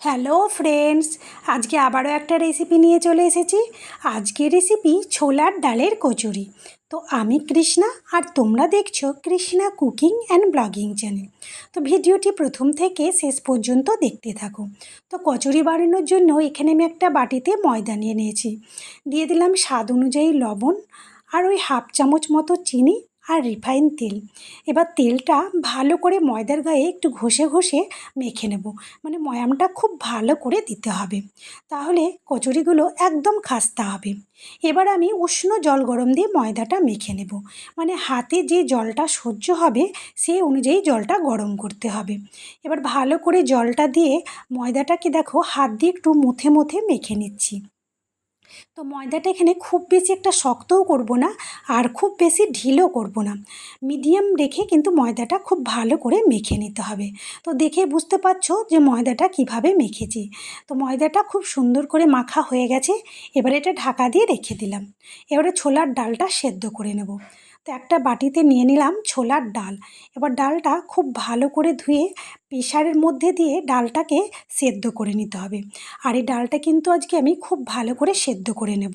Hello friends, আজকে আবারও একটা রেসিপি নিয়ে চলে এসেছি। আজকের রেসিপি ছোলার ডালের কচুরি। তো আমি কৃষ্ণা আর তোমরা দেখছ Krishna cooking and blogging channel. তো ভিডিওটি প্রথম থেকে শেষ পর্যন্ত দেখতে থাকো। তো কচুরি বানানোর জন্য এখানে আমি একটা বাটিতে ময়দা নিয়ে নিয়েছি। দিয়ে দিলাম স্বাদ অনুযায়ী লবণ আর ওই হাফ চামচ মতো চিনি আর রিফাইন তেল। এবার তেলটা ভালো করে ময়দার গায়ে একটু ঘষে ঘষে মেখে নেব। মানে ময়ামটা খুব ভালো করে দিতে হবে। তাহলে কচুরিগুলো একদম খাস্তা হবে। এবার আমি উষ্ণ জল গরম দিয়ে ময়দাটা মেখে নেব। মানে হাতে যে জলটা সহ্য হবে সেই অনুযায়ী জলটা গরম করতে হবে। এবার ভালো করে জলটা দিয়ে ময়দাটাকে দেখো, হাত দিয়ে একটু মুথে মুথে মেখে নিচ্ছি। তো ময়দাটা এখানে খুব বেশি একটা শক্তও করব না আর খুব বেশি ঢিলও করব না। মিডিয়াম রেখে কিন্তু ময়দাটা খুব ভালো করে মেখে নিতে হবে। তো দেখে বুঝতে পারছ যে ময়দাটা কীভাবে মেখেছি। তো ময়দাটা খুব সুন্দর করে মাখা হয়ে গেছে। এবার এটা ঢাকা দিয়ে রেখে দিলাম। এবারে ছোলার ডালটা সেদ্ধ করে নেব। তো একটা বাটিতে নিয়ে নিলাম ছোলার ডাল। এবার ডালটা খুব ভালো করে ধুয়ে প্রেশারের মধ্যে দিয়ে ডালটাকে সেদ্ধ করে নিতে হবে। আর এই ডালটা কিন্তু আজকে আমি খুব ভালো করে সেদ্ধ করে নেব।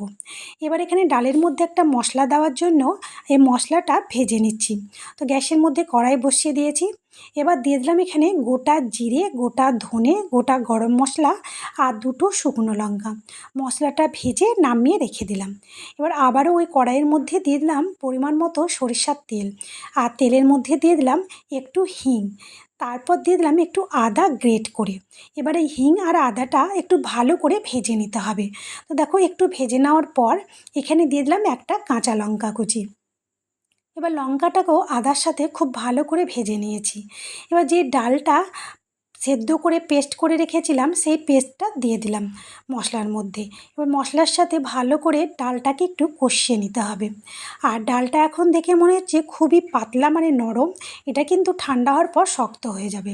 এবার এখানে ডালের মধ্যে একটা মশলা দেওয়ার জন্য এই মশলাটা ভেজে নিচ্ছি। তো গ্যাসের মধ্যে কড়াই বসিয়ে দিয়েছি। এবার দিয়ে দিলাম এখানে গোটা জিরে, গোটা ধনে, গোটা গরম মশলা আর দুটো শুকনো লঙ্কা। মশলাটা ভেজে নামিয়ে রেখে দিলাম। এবার আবারও ওই কড়াইয়ের মধ্যে দিয়ে দিলাম পরিমাণ মতো সরিষার তেল। আর তেলের মধ্যে দিয়ে দিলাম একটু হিং। তারপর দিয়ে দিলাম একটু আদা গ্রেট করে। এবার এই হিং আর আদাটা একটু ভালো করে ভেজে নিতে হবে। তো দেখো একটু ভেজে নেওয়ার পর এখানে দিয়ে দিলাম একটা কাঁচা লঙ্কা কুচি। এবার লঙ্কাটাকেও আদার সাথে খুব ভালো করে ভেজে নিয়েছি। এবার যে ডালটা সেদ্ধ করে পেস্ট করে রেখেছিলাম, সেই পেস্টটা দিয়ে দিলাম মশলার মধ্যে। এবার মশলার সাথে ভালো করে ডালটাকে একটু কষিয়ে নিতে হবে। আর ডালটা এখন দেখে মনে হচ্ছে খুবই পাতলা মানে নরম। এটা কিন্তু ঠান্ডা হওয়ার পর শক্ত হয়ে যাবে।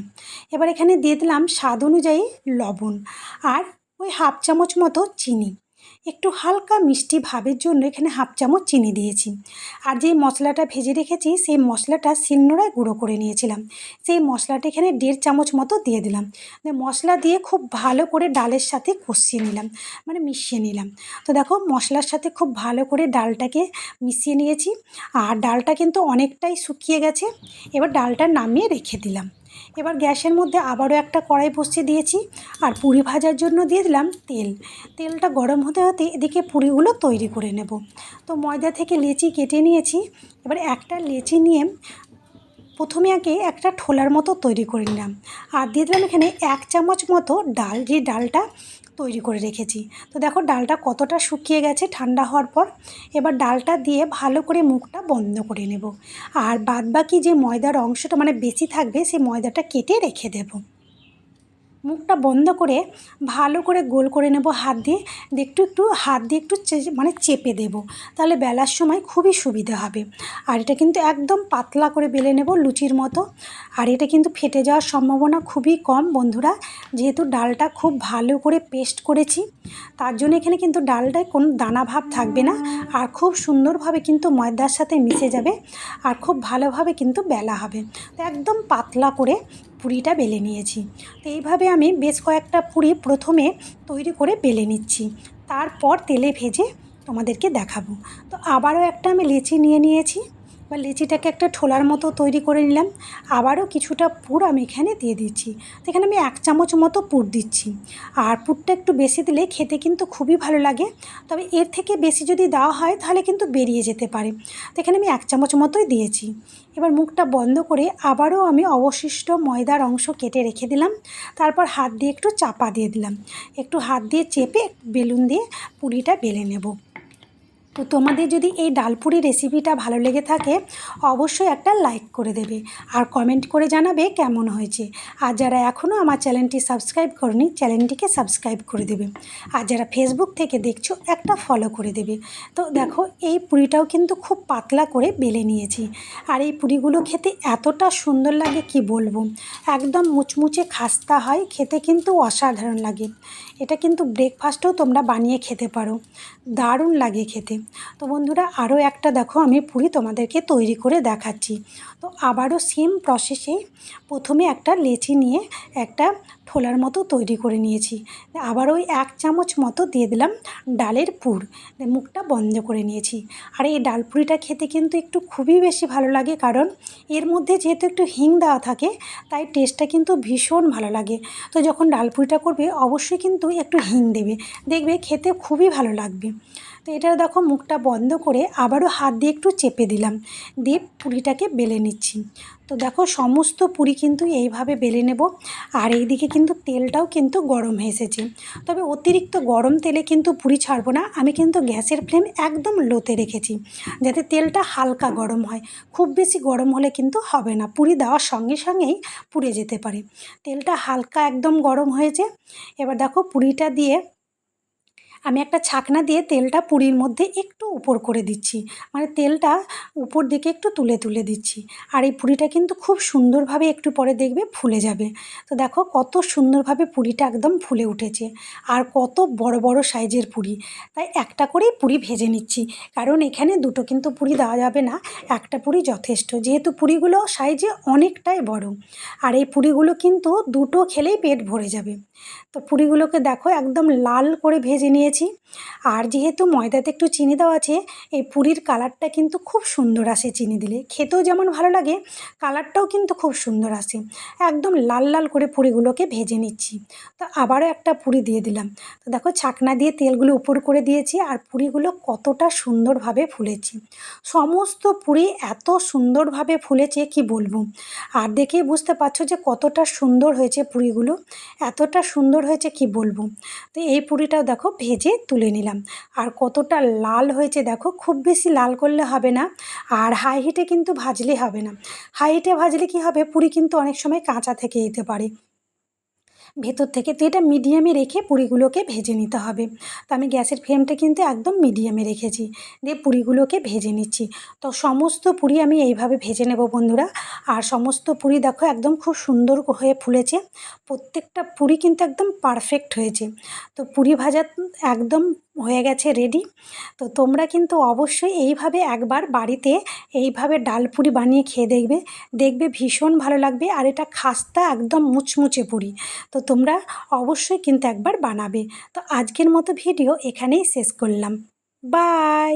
এবার এখানে দিয়ে দিলাম স্বাদ অনুযায়ী লবণ আর ওই হাফ চামচ মতো চিনি। একটু হালকা মিষ্টি ভাবের জন্য এখানে হাফ চামচ চিনি দিয়েছি। আর যেই মশলাটা ভেজে রেখেছি, সেই মশলাটা শিলনোড়ায় গুঁড়ো করে নিয়েছিলাম। সেই মশলাটা এখানে দেড় চামচ মতো দিয়ে দিলাম। মশলা দিয়ে খুব ভালো করে ডালের সাথে কষিয়ে নিলাম মানে মিশিয়ে নিলাম। তো দেখো, মশলার সাথে খুব ভালো করে ডালটাকে মিশিয়ে নিয়েছি। আর ডালটা কিন্তু অনেকটাই শুকিয়ে গেছে। এবার ডালটা নামিয়ে রেখে দিলাম। এবার গ্যাসের মধ্যে আবারও একটা কড়াই বসিয়ে দিয়েছি আর পুরি ভাজার জন্য দিয়ে দিলাম তেল। তেলটা গরম হতে হতে এদিকে পুরিগুলো তৈরি করে নেব। তো ময়দা থেকে লেচি কেটে নিয়েছি। এবার একটা লেচি নিয়ে প্রথমে আগে একটা ঠোলার মতো তৈরি করে নিলাম। আর দিয়ে দিলাম এখানে এক চামচ মতো ডাল, যে ডালটা তৈরি করে রেখেছি। তো দেখো ডালটা কতটা শুকিয়ে গেছে ঠান্ডা হওয়ার পর, এবার ডালটা দিয়ে ভালো করে মুখটা বন্ধ করে নেব। আর বাদবাকি যে ময়দার অংশটা মানে বেশি থাকবে সেই ময়দাটা কেটে রেখে দেবো। মুখটা বন্ধ করে ভালো করে গোল করে নেব হাত দিয়ে। একটু একটু হাত দিয়ে একটু মানে চেপে দেব। তাহলে বেলার সময় খুবই সুবিধা হবে। আর এটা কিন্তু একদম পাতলা করে বেলে নেব লুচির মতো। আর এটা কিন্তু ফেটে যাওয়ার সম্ভাবনা খুবই কম বন্ধুরা। যেহেতু ডালটা খুব ভালো করে পেস্ট করেছি, তার জন্য এখানে কিন্তু ডালটায় কোনো দানা ভাব থাকবে না। আর খুব সুন্দরভাবে কিন্তু ময়দার সাথে মিশে যাবে। আর খুব ভালোভাবে কিন্তু বেলা হবে। তো একদম পাতলা করে পুরিটা বেলে নিয়েছি। তো এইভাবে আমি বেশ কয়েকটা পুরি প্রথমে তৈরি করে বেলে নিচ্ছি। তারপর তেলে ভেজে তোমাদেরকে দেখাবো। তো আবারও একটা আমি লেচি নিয়ে নিয়েছি। বা লিচিটাকে একটা ঠোলার মতো তৈরি করে নিলাম। আবারও কিছুটা পুর আমি এখানে দিয়ে দিচ্ছি। তো এখানে আমি এক চামচ মতো পুর দিচ্ছি। আর পুরটা একটু বেশি দিলে খেতে কিন্তু খুবই ভালো লাগে। তবে এর থেকে বেশি যদি দেওয়া হয়, তাহলে কিন্তু বেরিয়ে যেতে পারে। তো এখানে আমি এক চামচ মতোই দিয়েছি। এবার মুখটা বন্ধ করে আবারও আমি অবশিষ্ট ময়দার অংশ কেটে রেখে দিলাম। তারপর হাত দিয়ে একটু চাপা দিয়ে দিলাম। একটু হাত দিয়ে চেপে বেলুন দিয়ে পুরিটা বেলে নেব। তো তোমাদের যদি এই ডালপুরি রেসিপিটা ভালো লেগে থাকে, অবশ্যই একটা লাইক করে দেবে আর কমেন্ট করে জানাবে কেমন হয়েছে। আর যারা এখনও আমার চ্যানেলটি সাবস্ক্রাইব করেনি চ্যানেলটিকে সাবস্ক্রাইব করে দেবে। আর যারা ফেসবুক থেকে দেখছ, একটা ফলো করে দেবে। তো দেখো, এই পুরিটাও কিন্তু খুব পাতলা করে বেলে নিয়েছি। আর এই পুরিগুলো খেতে এতটা সুন্দর লাগে কি বলব? একদম মুচমুচে খাস্তা হয়, খেতে কিন্তু অসাধারণ লাগে। এটা কিন্তু ব্রেকফাস্টেও তোমরা বানিয়ে খেতে পারো। দারুণ লাগে খেতে। তো বন্ধুরা, আরও একটা দেখো, আমি পুরি তোমাদেরকে তৈরি করে দেখাচ্ছি। তো আবারও সেম প্রসেসে প্রথমে একটা লেচি নিয়ে একটা ঠোলার মতো তৈরি করে নিয়েছি। আবার ওই এক চামচ মতো দিয়ে দিলাম ডালের পুর। মুখটা বন্ধ করে নিয়েছি। আর এই ডাল পুরিটা খেতে কিন্তু একটু খুবই বেশি ভালো লাগে, কারণ এর মধ্যে যেহেতু একটু হিং দেওয়া থাকে, তাই টেস্টটা কিন্তু ভীষণ ভালো লাগে। তো যখন ডাল পুরিটা করবে, অবশ্যই কিন্তু একটু হিং দেবে। দেখবে খেতে খুবই ভালো লাগবে। তো এটা দেখো মুখটা বন্ধ করে আবারও হাত দিয়ে একটু চেপে দিলাম। দিয়ে পুরিটাকে বেলে নিচ্ছি। তো দেখো সমস্ত পুরি কিন্তু এইভাবে বেলে নেব। আর এইদিকে কিন্তু তেলটাও কিন্তু গরম হয়ে এসেছে। তবে অতিরিক্ত গরম তেলে কিন্তু পুরি ছাড়বো না। আমি কিন্তু গ্যাসের ফ্লেম একদম লোতে রেখেছি, যাতে তেলটা হালকা গরম হয়। খুব বেশি গরম হলে কিন্তু হবে না। পুরি দেওয়ার সঙ্গে সঙ্গেই পুড়ে যেতে পারে। তেলটা হালকা একদম গরম হয়েছে। এবার দেখো পুরিটা দিয়ে আমি একটা ছাকনা দিয়ে তেলটা পুরির মধ্যে একটু উপর করে দিচ্ছি। মানে তেলটা উপর দিকে একটু তুলে তুলে দিচ্ছি। আর এই পুরিটা কিন্তু খুব সুন্দরভাবে একটু পরে দেখবে ফুলে যাবে। তো দেখো কত সুন্দরভাবে পুরিটা একদম ফুলে উঠেছে। আর কত বড় বড় সাইজের পুরি। তাই একটা করেই পুরি ভেজে নিচ্ছি। কারণ এখানে দুটো কিন্তু পুরি দেওয়া যাবে না। একটা পুরি যথেষ্ট। যেহেতু পুরিগুলো সাইজে অনেকটাই বড়। আর এই পুরিগুলো কিন্তু দুটো খেলেই পেট ভরে যাবে। তো পুরিগুলোকে দেখো একদম লাল করে ভেজে নিয়েছি আর যেহেতু ময়দাতে একটু চিনি দেওয়া আছে, এই পুরির কালারটা কিন্তু খুব সুন্দর আসে চিনি দিলে। খেতেও যেমন ভালো লাগে, কালারটাও কিন্তু খুব সুন্দর আসে। একদম লাল লাল করে পুরিগুলোকে ভেজে নিচ্ছি। তো আবারও একটা পুরি দিয়ে দিলাম। তো দেখো ছাকনা দিয়ে তেলগুলো উপর করে দিয়েছি আর পুরিগুলো কতটা সুন্দরভাবে ফুলেছে। সমস্ত পুরি এত সুন্দরভাবে ফুলেছে, কি বলব? আর দেখেই বুঝতে পারছ যে কতটা সুন্দর হয়েছে পুরিগুলো, এতটা সুন্দর হয়েছে কি বলব? তো এই পুরিটাও দেখো ভেজে তুলে নিলাম। আর কতটা লাল হয়েছে দেখো, খুব বেশি লাল করলে হবে না। আর হাই হিটে কিন্তু ভাজলে হবে না। হাই হিটে ভাজলে কি হবে, পুরি কিন্তু অনেক সময় কাঁচা থেকে যেতে পারে। ভেতর থেকে তো এটা মিডিয়ামে রেখে পুরিগুলোকে ভেজে নিতে হবে। তো আমি গ্যাসের ফ্লেমটা কিন্তু একদম মিডিয়ামে রেখেছি। দিয়ে পুরিগুলোকে ভেজে নিচ্ছি। তো সমস্ত পুরি আমি এইভাবে ভেজে নেব বন্ধুরা। আর সমস্ত পুরি দেখো একদম খুব সুন্দর হয়ে ফুলেছে। প্রত্যেকটা পুরি কিন্তু একদম পারফেক্ট হয়েছে। তো পুরি ভাজা একদম হয়ে গেছে রেডি তো তোমরা কিন্তু অবশ্যই এইভাবে একবার বাড়িতে এইভাবে ডাল পুরি বানিয়ে খেয়ে দেখবে দেখবে ভীষণ ভালো লাগবে আর এটা খাস্তা একদম মুচমুচে পুরি। তো তোমরা অবশ্যই কিন্তু একবার বানাবে। তো আজকের মতো ভিডিও এখানেই শেষ করলাম। বাই!